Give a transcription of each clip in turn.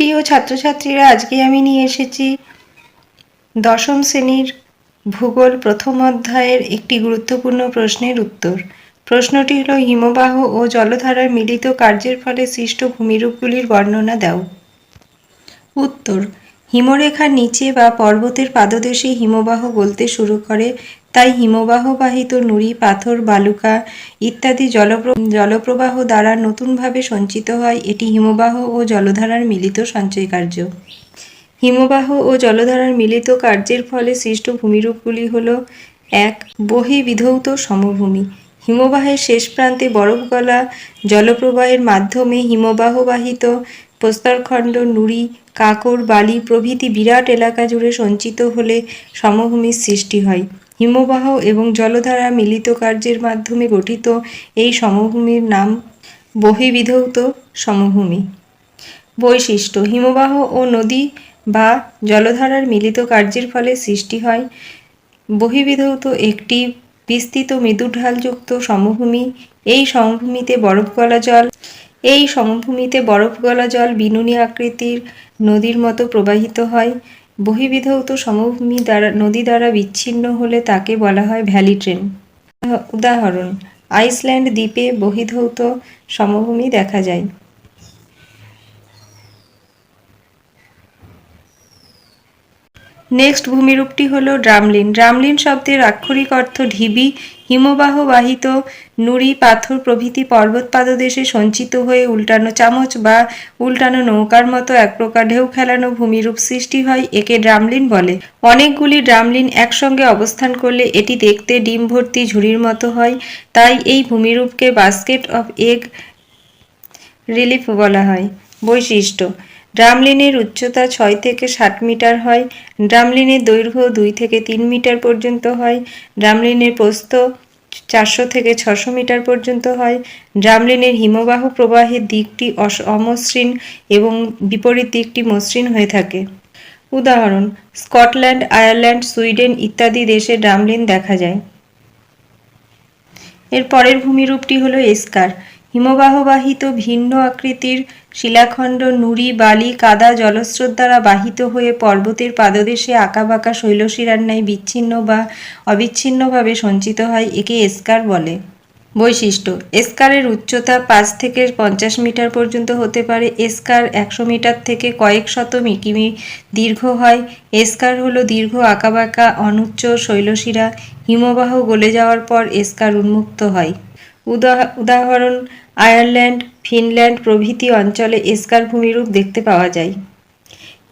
প্রিয় ছাত্রছাত্রীরা, আজকে আমি নিয়ে এসেছি দশম শ্রেণির ভূগোল প্রথম অধ্যায়ের একটি গুরুত্বপূর্ণ প্রশ্নের উত্তর। প্রশ্নটি হলো, হিমবাহ ও জলধারার মিলিত কার্যের ফলে সৃষ্ট ভূমিরূপগুলির বর্ণনা দাও। উত্তর, হিমরেখার নিচে বা পর্বতের পাদদেশে হিমবাহ গলতে শুরু করে তাই হিমবাহবাহিত নুড়ি, পাথর, বালুকা ইত্যাদি জলপ্র, জলপ্রবাহ দ্বারা নতুনভাবে সঞ্চিত হয়। এটি হিমবাহ ও জলধারার মিলিত সঞ্চয় কার্য। হিমবাহ ও জলধারার মিলিত কার্যের ফলে সৃষ্ট ভূমিরূপগুলি হল, এক বহিবিধৌত সমভূমি। হিমবাহের শেষ প্রান্তে বরফ গলা জলপ্রবাহের মাধ্যমে হিমবাহবাহিত প্রস্তরখণ্ড, নুড়ি, কাকর, বালি প্রভৃতি বিরাট এলাকা জুড়ে সঞ্চিত হলে সমভূমির সৃষ্টি হয়। হিমবাহ এবং জলধারা মিলিত কার্যের মাধ্যমে গঠিত এই সমভূমির নাম বহিবিধৌত সমভূমি। বৈশিষ্ট্য, হিমবাহ ও নদী বা জলধারার মিলিত কার্যের ফলে সৃষ্টি হয়। বহিবিধৌত একটি বিস্তৃত মৃদুঢালযুক্ত সমভূমি। এই সমভূমিতে বরফ গলা জল, এই সমভূমিতে বরফ গলা জল বিনুনি আকৃতির নদীর মতো প্রবাহিত হয়। বহিবিধৌত সমভূমি দ্বারা, নদী দ্বারা বিচ্ছিন্ন হলে তাকে বলা হয় ভ্যালি ট্রেন। উদাহরণ, আইসল্যান্ড দ্বীপে বহিধৌত সমভূমি দেখা যায়। নেক্সট ভূমিরূপটি হল ড্রামলিন। ড্রামলিন শব্দের আক্ষরিক অর্থ ঢিবি হিমবাহ বাহিত নুড়ি, পাথর প্রভৃতি পর্বত পাদদেশে সঞ্চিত হয়ে উল্টানো চামচ বা উল্টানো নৌকার মতো এক প্রকার ঢেউ খেলানো ভূমিরূপ সৃষ্টি হয়, একে ড্রামলিন বলে। অনেকগুলি ড্রামলিন একসঙ্গে অবস্থান করলে এটি দেখতে ডিম ভর্তি ঝুড়ির মতো হয়, তাই এই ভূমিরূপকে বাস্কেট অফ এগ রিলিফ বলা হয়। বৈশিষ্ট্য ড্রামলিনের উচ্চতা ছয় থেকে ষাট মিটার হয়, ড্রামলিনের দৈর্ঘ্য দুই থেকে তিন মিটার পর্যন্ত হয়, ড্রামলিনের প্রস্থ চারশো থেকে ছশো মিটার পর্যন্ত হয়, ড্রামলিনের হিমবাহ প্রবাহের দিকটি অমসৃণ এবং বিপরীত দিকটি মসৃণ হয়ে থাকে। উদাহরণ, স্কটল্যান্ড, আয়ারল্যান্ড, সুইডেন ইত্যাদি দেশে ড্রামলিন দেখা যায়। এর পরের ভূমিরূপটি হলো এস্কার। হিমবাহবাহিত ভিন্ন আকৃতির শিলাখণ্ড নুড়ি, বালি, কাদা, জলস্রোত দ্বারা বাহিত হয়ে পর্বতের পাদদেশে আঁকাবাঁকা শৈলশিরার ন্যায় বিচ্ছিন্ন বা অবিচ্ছিন্নভাবে সঞ্চিত হয়, একে এস্কার বলে। বৈশিষ্ট্য, এস্কারের উচ্চতা পাঁচ থেকে পঞ্চাশ মিটার পর্যন্ত হতে পারে। এস্কার একশো মিটার থেকে কয়েক শত কিমি দীর্ঘ হয়। এস্কার হলো দীর্ঘ আঁকাবাঁকা, অনুচ্চ শৈলশিরা হিমবাহ গলে যাওয়ার পর এস্কার উন্মুক্ত হয়। উদাহরণ, আয়ারল্যান্ড, ফিনল্যান্ড প্রভৃতি অঞ্চলে এস্কার ভূমিরূপ দেখতে পাওয়া যায়।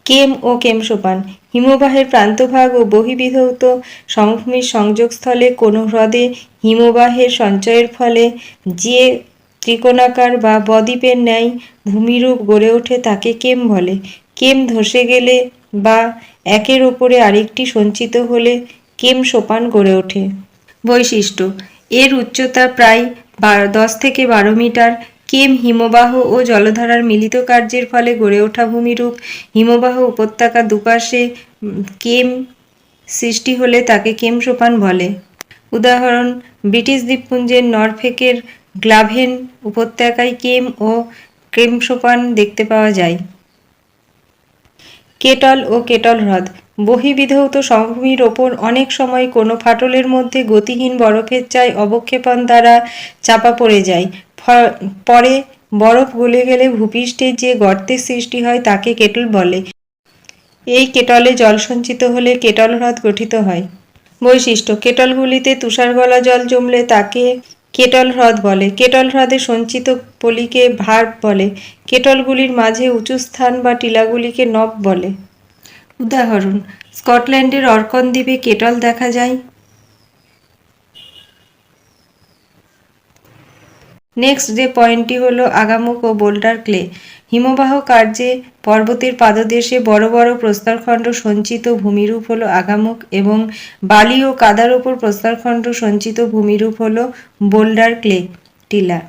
কেম ও কেম সোপান হিমবাহের প্রান্তভাগ ও বহিবিধৌত সমভূমির সংযোগস্থলে কোনো হ্রদে হিমবাহের সঞ্চয়ের ফলে যে ত্রিকোণাকার বা বদ্বীপের ন্যায় ভূমিরূপ গড়ে ওঠে তাকে কেম বলে। কেম ধসে গেলে বা একের ওপরে আরেকটি সঞ্চিত হলে কেম সোপান গড়ে ওঠে। বৈশিষ্ট্য, এর উচ্চতা প্রায় দশ থেকে বারো মিটার কেম হিমবাহ ও জলধারার মিলিত কার্যের ফলে গড়ে ওঠা ভূমিরূপ হিমবাহ উপত্যকা দুপাশে কেম সৃষ্টি হলে তাকে কেম সোপান বলে। উদাহরণ, ব্রিটিশ দ্বীপপুঞ্জের নরফেকের গ্লাভেন উপত্যকায় কেম ও কেম সোপান দেখতে পাওয়া যায়। কেটল ও কেটল হ্রদ বহিবিধৌত সমভূমির ওপর অনেক সময় কোনো ফাটলের মধ্যে গতিহীন বরফের চাই অবক্ষেপণ দ্বারা চাপা পড়ে যায়। পরে বরফ গলে গেলে ভূপৃষ্ঠে যে গর্তের সৃষ্টি হয় তাকে কেটল বলে। এই কেটলে জল সঞ্চিত হলে কেটল হ্রদ গঠিত হয়। বৈশিষ্ট্য, কেটলগুলিতে তুষার গলা জল জমলে তাকে কেটল হ্রদ বলে। কেটল হ্রদে সঞ্চিত পলিকে ভার বলে। কেটলগুলির মাঝে উঁচু স্থান বা টিলাগুলিকে নব বলে। উদাহরণ, স্কটল্যান্ডের অর্কন দ্বীপে কেটল দেখা যায়। নেক্সট যে পয়েন্টটি হলো আগামুক ও বোল্ডার ক্লে। হিমবাহ কার্যে পর্বতের পাদদেশে বড় বড় প্রস্তরখণ্ড সঞ্চিত ভূমিরূপ হলো আগামুক এবং বালি ও কাদার ওপর প্রস্তরখণ্ড সঞ্চিত ভূমিরূপ হলো বোল্ডার ক্লে, টিলা।